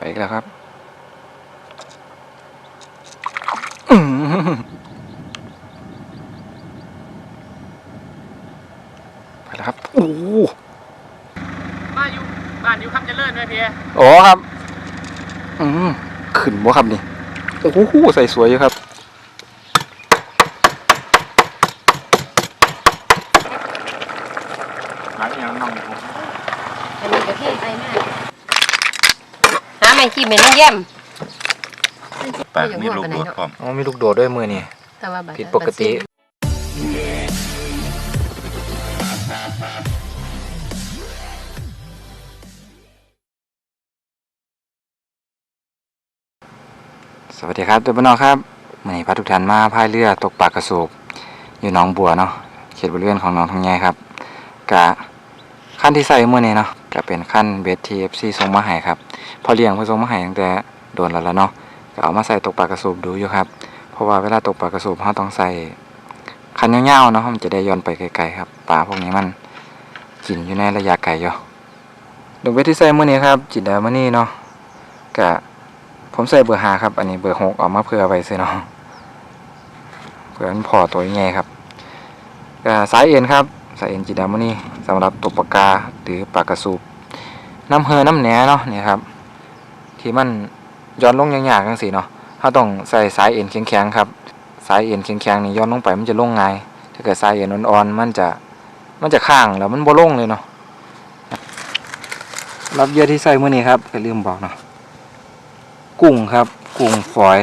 ไปอีกแล้วครับอื้อหือไปแล้วครับโอ้โหบ้านอยู่บ้านอยู่คำเจริญไหมพี่โอ้ครับ อืมขึ้นบ่ครับนี่โอ้โหใส่สวยอยู่ครับ หาอย่างน้องผม อันนี้ก็เทศไปมากหา ไม่ขี้เหม็นมันเยี่ยมปากมีลูกโดดพร้อมอ๋อมีลูกโดดด้วยมือนี่แต่ว่าบัดผิดปกติ สวัสดีครับตัวบ้านนอกครับวันนี้พาทุกท่านมาพายเรือตกปลากระสูบอยู่หนองบัวเนาะเขตบริเวณของหนองทองใหญ่ครับกะขั้นที่ใส่เมื่อนี้เนาะ ก็เป็นขั้นเบสทีเอฟซีส่งมาให้ครับพอเลี้ยงเพื่อส่งมาให้ตั้งแต่โดนแล้วละเนาะก็เอามาใส่ตกปลากระสูบดูอยู่ครับ เพราะว่าเวลาตกปลากระสูบเราต้องใส่คันยาๆเนาะมันจะได้ย้อนไปไกลๆครับปลาพวกนี้มันกินอยู่ในระยะไกลอยู่ดอกเบสที่ใส่เมื่อนี้ครับ จินดามานี่เนาะกะผมใส่เบอร์หาครับ อันนี้เบอร์หกออกมาเพื่อไว้ซื้อเนาะเพื่อนพอตัวใหญ่ครับก็สายเอ็นครับ สายเอ็นจีดามอนี่สำหรับตกปากกาหรือปากกระสูบน้ำเฮอน้ำแหนเนาะเนี่ยครับที่มันย้อนลงยากๆจังสิเนาะเราต้องใส่สายเอ็นแข็งๆครับ สายเอ็นแข็งๆนี่ย้อนลงไปมันจะลงง่ายถ้าเกิดสายเอ็นอ่อนๆมันจะมันจะข้างแล้วมันบ่ลงเลยเนาะรับเยื่อที่ใส่เมื่อนี้ครับก็ลืมบอกเนาะกุ้งครับ กุ้งฝอย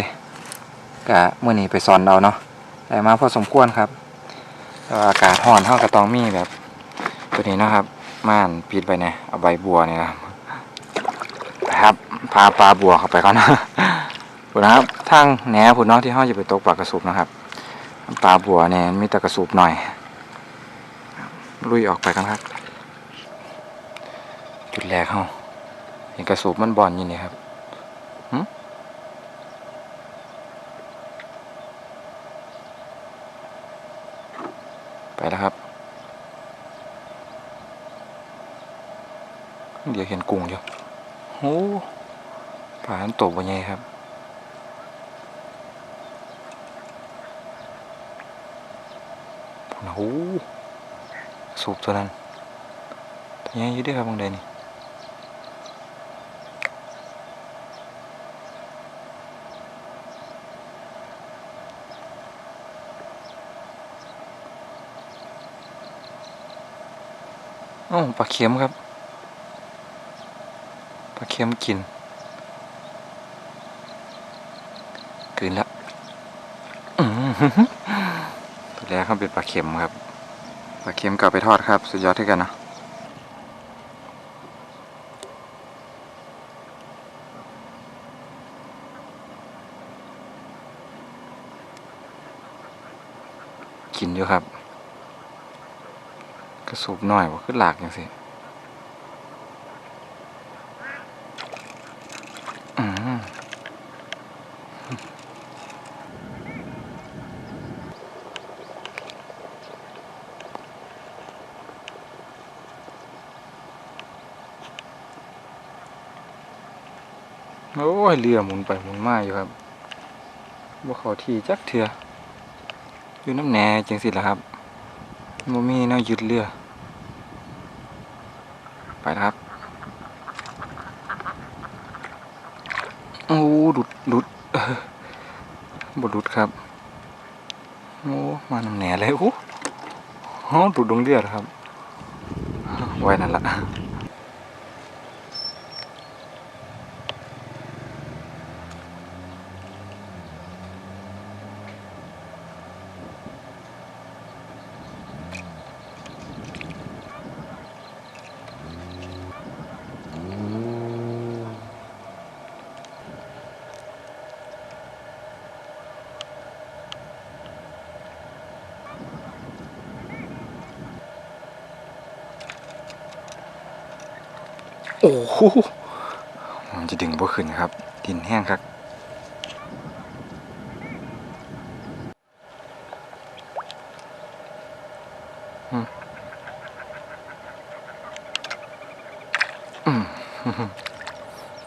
กะเมื่อนี้ไปสอนเราเนาะได้มาพอสมควรครับ อากาศร้อนเท่ากับตองมีแบบ ตัวนี้นะครับ ม่านปิดไปเนี่ยเอาใบบัวเนี่ยนะครับ พาปลาบัวเข้าไปก่อนนะพุ่นะครับทางแหนพุ่นเนาะที่ห้าจะไปตกปลากระสูบนะครับ ปลาบัวเนี่ยมีแต่กระสูบหน่อย ลุยออกไปกันครับ จุดแรกเขาเห็นกระสูบมันบอลอยู่นี่ครับ ไปแล้วครับ เดี๋ยวเห็นกุ้งอยู่โอ้ปลาอันตบ่ใหญ่ครับพุ่นนะโอ้สูบตัวนั้นตัวใหญ่อยู่ด้วยครับบางเดนี่ อ้าปลาเค็มครับปลาเค็มกินกลืนล้วอื้อหือตัวแรกครับเป็นปลาเค็มครับปลาเค็มกลับไปทอดครับ สุดยอดที่กันนะกินอยู่ครับ สูบหน่อยว่าขึ้นหลากอย่างสิอืมโอ้ยเรือหมุนไปหมุนมาอยู่ครับว่าเขาที่จักเถื่ออยู่น้ำแหน่จังสิละครับโมมีแนวยึดเรือ ไปครับโอ้ดุดดุดบดุดครับโอ้มาน้ำแหน่เลยโอ้ฮอดุดดงเรือดครับไว้นั่นละ โอ้โหมันจะดึงบ่ขึ้นครับ ดินแห้งครับอืมอืม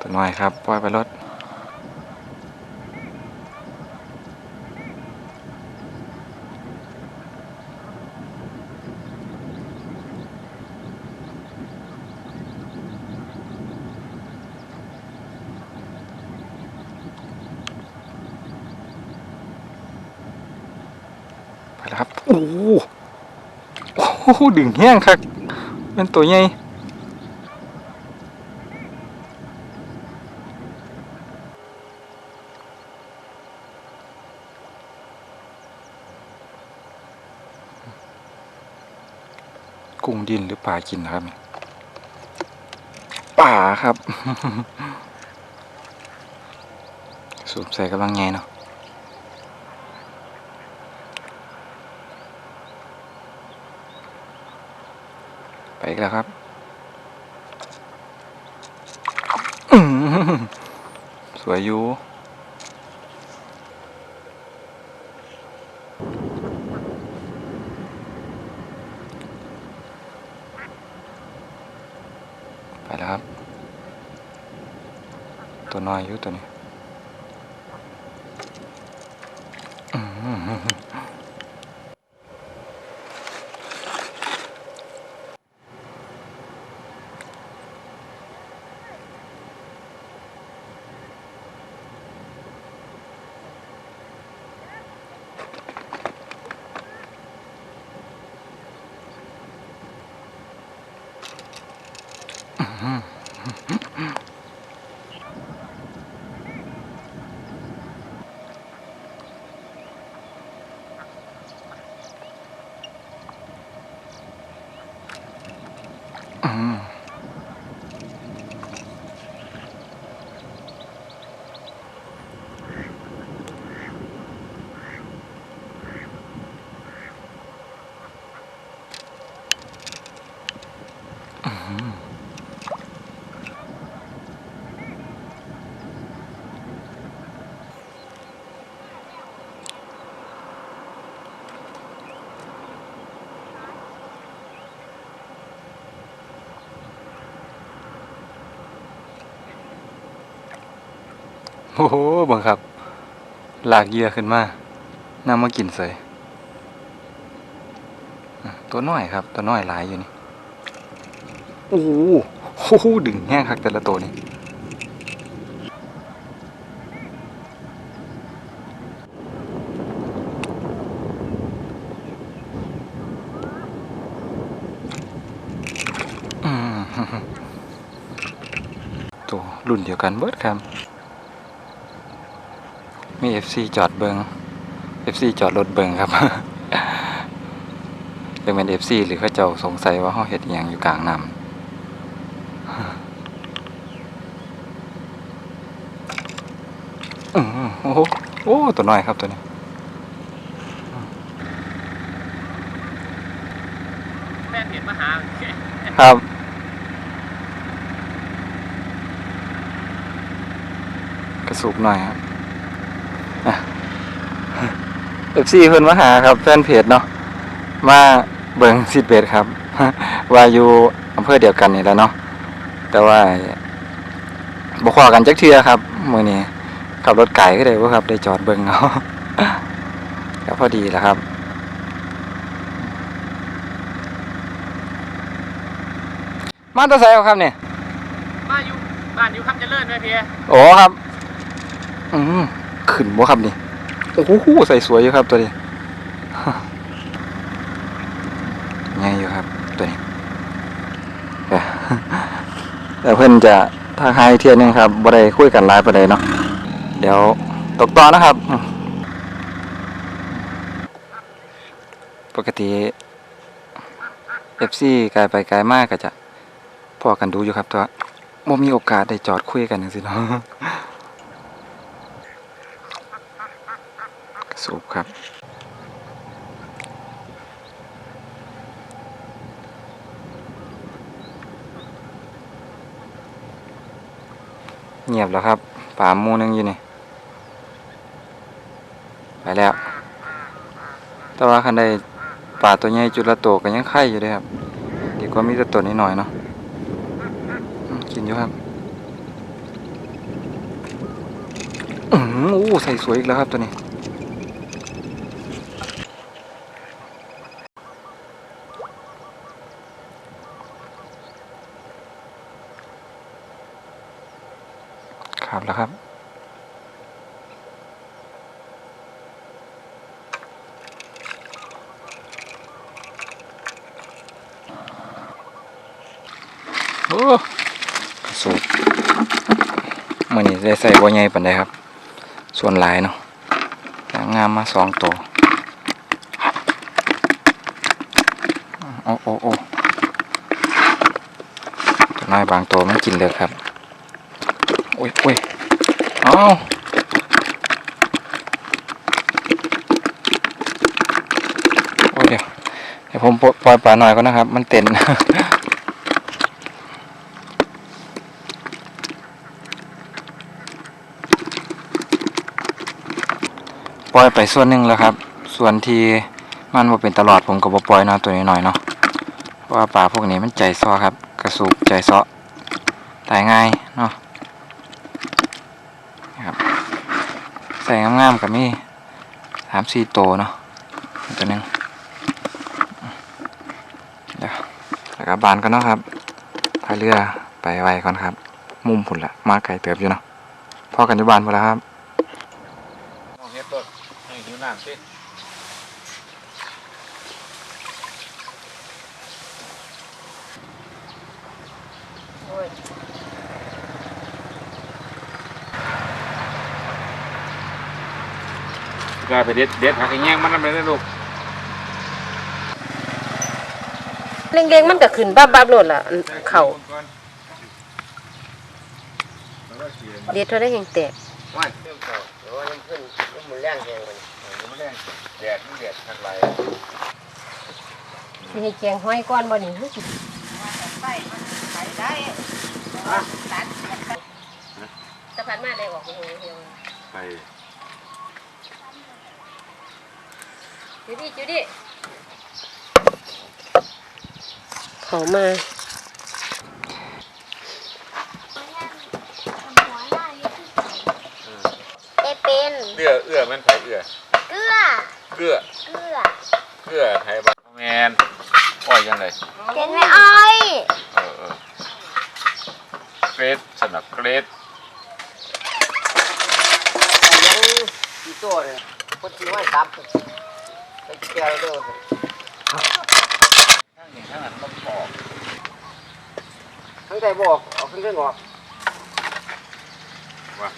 ตัวน้อยครับ ปล่อยไปรถไปแล้วครับ โอ้โหดึงแห้งครับเป็นตัวใหญ่กุ้งดินหรือปลากินครับป่าครับ สูบใส่กำลังไงเนาะ ไปอีกแล้วครับสวยอยู่ไปแล้วครับ ตัวน้อยอยู่ตัวนี้ อื้ อ้โอ้โหบังครับ หลากเยื่อขึ้นมานำมากินเสยตัวน้อยครับ ตัวน้อยหลายอยู่นี่ โอ้โหดึงแห้งคักแต่ละตัวนี่ตัวรุ่นเดียวกันเบิดครับ มี FC จอดเบิง FC จอดรถเบิงครับเป็นเป็น FC หรือเขาเจ้าสงสัยว่าเขาเห็ดอหย่างอยู่กลางน้ำอื้อหือโอ้โหโอ้ตัวน้อยครับตัวนี้แม่เห็นมาหาครับกระสุกหน่อยครับ เอฟซีเพิ่นมาหาครับแฟนเพจเนาะมาเบิงซิดเบดครับ ว่าอยู่อำเภอเดียวกันนี่แหล้วเนาะแต่ว่าบ่ขอกันจักเทื่อครับมื้อนี้ขับรถไก่ก็ได้บ่ครับ ได้จอดเบิงเอาก็พอดีแหล้วครับมาแตะไซครับเนี่ยมาอยู่บ้านอยู่คำเจริญไหมพี่โอ้ครับ อืม ขึ้นบ่ครับนี่โอ้โหใส่สวยอยู่ครับตัวนี้ไงอยู่ครับตัวนี้เอ้ยแต่เพื่อนจะทักทายเทียหนึงครับบ่ได้คุยกันหลายประเด็นเนาะเดี๋ยวตกต่อนะครับ ปกติ FC กลายไปไกลมากก็จะพอกันดูอยู่ครับต่ว่าบ่มีโอกาสได้จอดคุยกันจังซี่เนาะ สูบครับ เงียบแล้วครับป่ามูนึงอยู่นี่ ไปแล้ว แต่ว่าคันใดป่าตัวใหญ่จุดละโตวก็ยังไข่อยู่เด้ครับ ดีกว่ามีแต่ตัวนิดหน่อยเนาะกินอยู่ครับอือหืออู้ใส่สวยอีกแล้วครับตัวนี้ ครับแล้วครับ โอ้สูบมื่อนี้ได้ใส่บัวใหญ่ปันใดครับ ส่วนหลายเนาะนางามมาสองตัวโอ้โอ้โอ้ตัวน้อยบางตัวมันกินเลือกครับโอ้ยโอ้ยเอ้าโอ้ยเดี๋ยวเดี๋ยวผมปล่อยปลาหน่อยก็นะครับ มันเต้น ล่อยไปส่วนหนึ่งแล้วครับ ส่วนที่มันว่าเป็นตลอดผมก็บ่ปล่อยนะตัวนี้หน่อยเนาะเพราะว่าปลาพวกนี้มันใจซ้อครับ กระสูบใจซ้อตายง่ายเนาะครับใส่งามๆกับมี่สามสี่ตัวเนาะตัวนึงเดี๋ยวแล้วก็บานกันเนาะครับพายเรือไปไวก่อนครับ มุมผุนละมาไกลเติบอยู่เนาะพอกันอยู่บานหมดแล้วครับ มองเฮ็ดต้นให้หิว น้ำสิโอ้ยก็ไปเด็ดเด็ดหักไอ้แยงมันนำไปได้ลูกเล็งๆมันก็ขึ้นบับบับๆโลดล่ะอันเข่าเด็ดเท่าได้แห่งแตก ว่าเรื่องเก่าแต่ว่ายังขึ้นยังมือแรงแรงมันยังมือ แรงแดดมันแดดทักไหลสิให้แกงห้อยก้อนบ่นี่ฮึตะพันมาได้ออกโอ้โหเหี่ยวไปจุดิจุดิเขามาเอเป็น เอื้อเอื้อมันไผเอื้อ เกลือเกื้อ เกลือเกื้อไทยบ้านแมนอ้อยยังไงเป็นไม่อ้อยเออเออเกรดสนับเกรดกี่ตัวเลยคนที่ว่าซับไปแก้วเด้อทั้งนี้ทั้งนั้นมันปอกทั้งใจบอกเอาขึ้นเครื่องออกว่า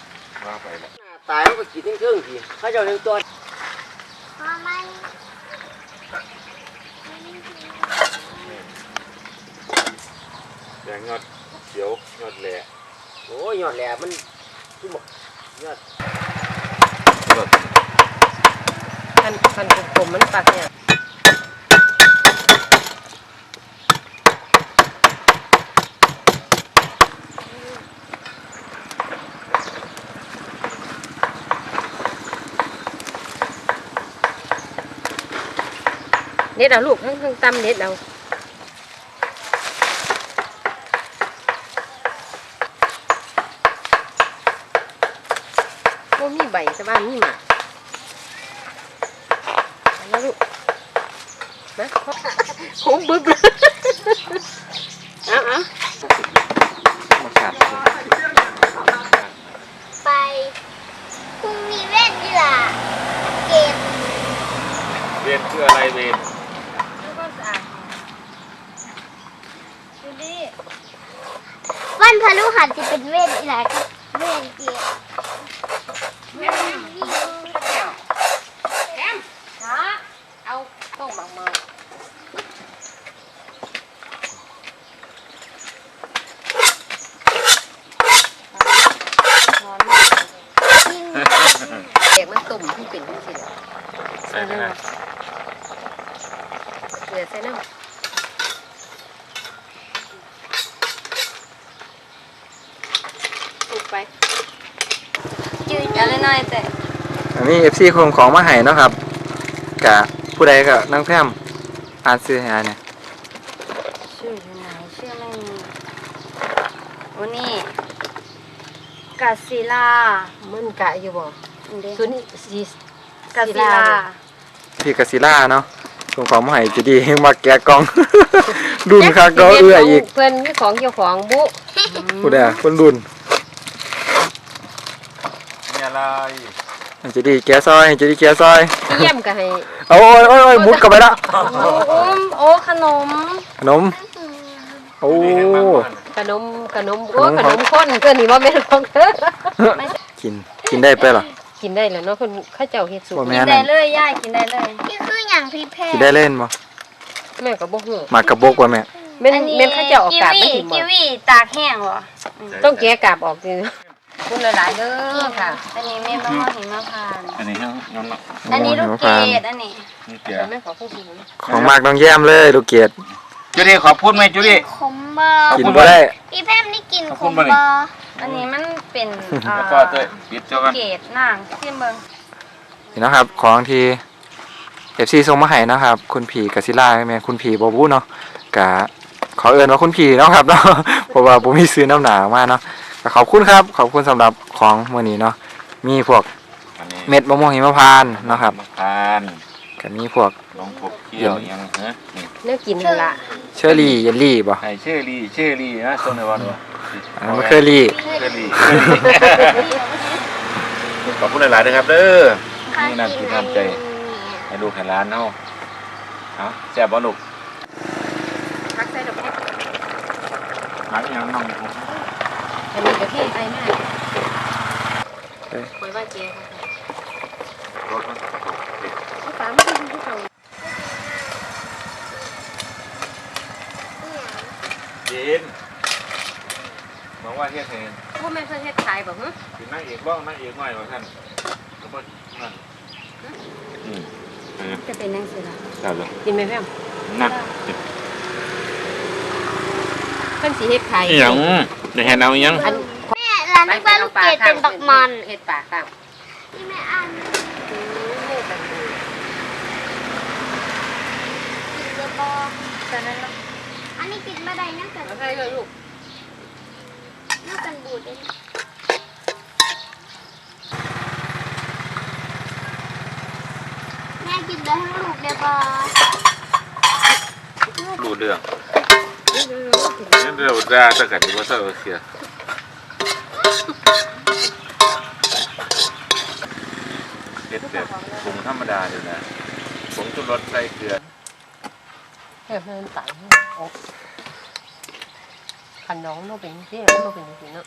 ว่าไปแล้วตายเขาก็กินทั้งเครื่องทีเขาเจะเลี้ยงตัวทำไม แดงยอดเขียวยอดแหล่โอ้ยยอดแหลมมันขึ้นหมดยอดพันพันกลมๆมันปากเนี่ย เน็ดเอาลูกทั้งทั้งตำเน็ดเอาโอ้มีใบแต่ว่ามีหมากเอาแล้วลูกมาโค้งบึ้บเลยเอาเอา มาขาด ไปพรุ่งนี้เล่นดีล่ะเกม เวนคืออะไรเวน วันพฤหัสจะ เป็นเล่นดีล่ะครับเล่นเกมเอาต้มบางมายิงเด็กมันตุ่มที่เป็นที่สิใส่ไม่ได้เกลือใส่น้ำปุก ไปจืดอะไรหน่อยแต่อันนี้เอฟซีของของมาให้เนาะครับกะผู้ใดก็นั่งแพมอ่านซื้อให้อายเนี่ยชื่ออยู่ไหนชื่อไม่มีวันนี้กัสซิลามันกะอยู่บ่อันเด้ตัวนี้สีกัสซิลาพี่กาซิล่าเนาะส่งของมาให้จะดีมาแกะกล่องดุนคักก็เอื้ออีกเพิ่นมีของเจ้าของบุผู้ใดอะคนดุนมี อะไรให้จะดีแกะซอยให้จะดีแกะซอยเยี่ยมก็ให้เอาโอ้ยโอ้ยโอ้ยมุดกลับไปละโอ้โอ้ขนม ขนม โอ้ขนมขนมโอ้ขนมข้นเพิ่นนี่บ่แม่นของเด้อกินกินได้ไปเหรอกินได้แล้วเนาะเพิ่นเขาเจ้าเฮ็ดสูตบ่รแม่กินได้เลยย่ากินได้เลยนี่คืออย่างพี่แพกินได้เล่นบ่แม่ก็บ่ฮู้หมากกระบกว่าแม่แม่นแม่นเขาเจ้าเออกกาบกีมาวีถิ่มบ่กีวีตากแห้งเหรอต้องแกะกาบออกจริง คุณหลายๆเด้อค่ะ อันนี้เม็ดมะม่วงหิมพานต์อันนี้น้องน้องอันนี้ลูกเกดอันนี้นี่เกียแม่ขอพูดถึงของมากน้องแย้มเลยลูกเกียดจุดี้ขอพูดไหมจุดี้ ขมบอขอบกินคุณบ่ได้ พี่แพมนี่กินขอบขคุณมบ่นี่ บออันนี้มันเป็นอ่าแล้วก็เต้ยปิดเจ้ากันเกดนางที่เมืองนี่นะครับ ของที่ FC ส่งมาให้นะครับ คุณผีกาซิล่าแม่นคุณผีบ่บูเนาะกะขอเอิ้นว่าคุณผีเนาะครับเนาะ เพราะว่าบ่มีซื้อน้ำหนามาเนาะก็ ขอบคุณครับ ขอบคุณสำหรับของมื้อนี้เนาะมีพวกอันนี้เม็ดมะม่วงหิมพานต์เนาะครับทานก็มีพวกลองพบเที่ยวยังฮะนี่เนื้อกินนั่นละเชอร์รี่เยลลี่บ่ไข่เชอรี่เชอรี่นะต้นในวันวะอันนั้นมันเคอรี่เชอรี่ ขอบคุณหลายๆนะครับเด้อนี่น้ำจิตน้ำใจให้ลูกให้ร้านเนาะเอาแซ่บบ่ลูกพักใส่ดอกแค่มักยังน้อง อันนี้ก็เทศไอ้แม่คอยว่าเจ๊รถมันฝาไม่ได้ที่เขาเย็นมองว่าเฮ็ดให้พวกแม่เพิ่นเฮ็ดขายบ่ฮะเป็นนางเอกบ้างนางเอกหน่อยว่าท่านก็บ่นั่นอืมเออจะเป็นนางสิล่ะได้เลยกินไหมแม่นั่นเพิ่นสิเฮ็ดขายอีหยังได้เห็นเอาอีหยังอันแม่ร้านนี้ว่าลูกเกดเป็นบักมันเฮ็ดปลาข้างที่แม่อันกินเลยบอแต่นั้นเนาะอันนี้กินไม่ได้นะกันเอาใส่เลยลูกน่ากันบูดเลยแม่กินได้ทั้งลูกเดียวบอรู้เรื่อง นั่นเรื่องด่าตะกัดว่าซะเสียเฮ็ดแบบปรุงธรรมดาอยู่นะผงชูรสใส่เกลือแค่เพิ่นตังขันน้องเราเป็นที่เราเป็นสิเนาะ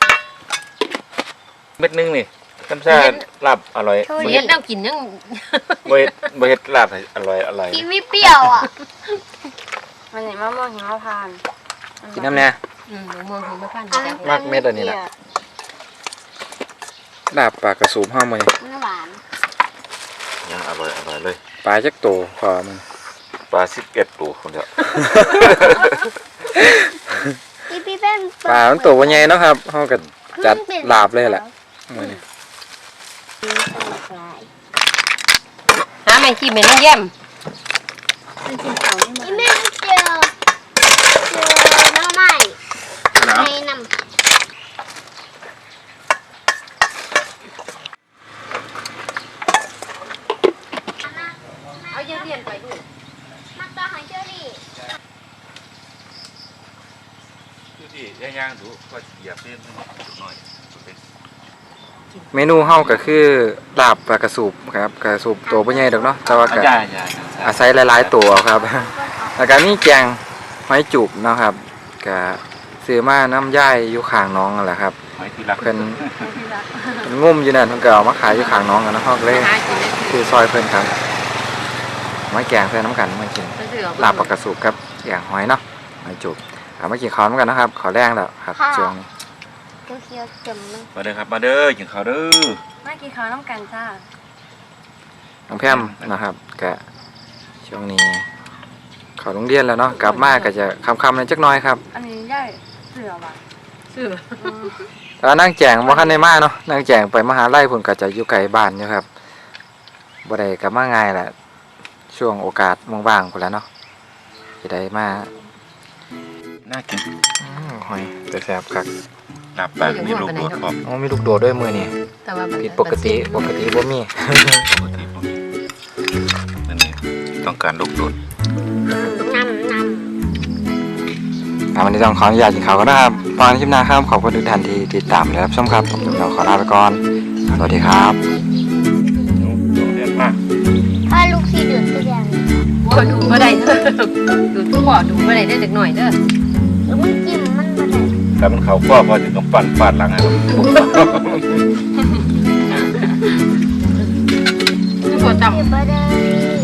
เม็ดนึงนี่น้ำชาลาบอร่อยเฮ็ดแนวกินยังบ่เฮ็ดบ่เฮ็ดลาบให้อร่อยอร่อย กินไม่เปรี้ยวอะ มันเห็นมะม่วงหิมพานต์กินน้ำเนี่ยอืมหนูมองเห็นบ่ทันอันจ้ะนั้นมากเม็ดอันนี้ล่ะลาบปลากระสูมห้ามื้อนี้มันหวานยังอร่อยอร่อยเลยปลาจักโตพอมันปลา11ตัวคนเดียวพี่พี่เป็นปลามันโตบ่ใหญ่เนาะครับเฮาก็จัดลาบเลยแหละมื้อนี้หาแม่ขี้แม่น้องแย้มอีแม่เจอเจอน้องใหม่ หนาว ในน้ำ เอาเย็นๆไปลูก มักตาหอยเชอรี่ ดูสิ ย่างๆดูก็เหยียบเส้นหน่อยเมนูเฮาก็คือลาบปลากระสูบครับกระสูบโตบ่ใหญ่ดอกเนาะแต่ว่าก็ใช่ใช่อาศัยหลาย ๆ ตัวครับแล้วก็มีแกงหอยจุบเนาะครับก็ซื้อมาน้ำย่ายอยู่ข้างน้องนั่นแหละครับหอยที่รักเพิ่นเพิ่นงุ่มอยู่นั่นเพิ่นก็เอามาขายอยู่ข้างน้องกันเนาะเฮาก็เลยหากินได้คือซอยเพิ่นครับมาแกงใส่น้ำกันมากินเพิ่นสิเอาลาบปลากระสูบครับอย่างหอยเนาะหอยจุบ เอามากินข้าวน้ำกันนะครับขอแรงแล้วครับช่วงนี้เคี้ยวๆเต็มเลยมาเด้อครับมาเด้อกินข้าวเด้อมากินข้าวน้ำกันจ้าน้องแพมนะครับก็ช่วงนี้เข้าโรงเรียนแล้วเนาะกลับมาก็จะคำๆในอยจักหน้อยครับอันนี้ย่ายเสือว่ะซื้อแต่ว่านั่งแจงบ่คันได้มาเนาะนั่งแจงไปมหาลัยเพิ่นก็จะอยู่ไกลบ้านอยู่ครับบ่ได้กลับมาง่ายแหละช่วงโอกาสว่างๆพุ่นแหล้วเนาะสิได้มา น่ากินอืมหอยแต่แซ่บคักรับปากมีลูกโดดพร้อมอ๋อมีลูกโดดด้วยมือนี่แต่ว่ามันผิดปกติปกติบ่มีปกติบ่มีนั่นนี่ต้องการลูกโดดนำนำครับวันนี้ต้องขออนุญาตกินข้าวก็นะครับตอนคลิปหน้าครับขอบคุณทุกท่านที่ติดตามและรับชมครับผมเราขอลาไปก่อน สวัสดีครับโดดเรียนมากถ้าลูกที่ดื่มตัวแดงโอ้ยดูบ่ได้เด้อดูทุกบ่อดูบ่ได้เด้อจักหน่อยเด้อ ถ้ามันเข่าข้อพอถึงต้องปั่นฟาดหลังครับทุกบ่จำจิ้มมาได้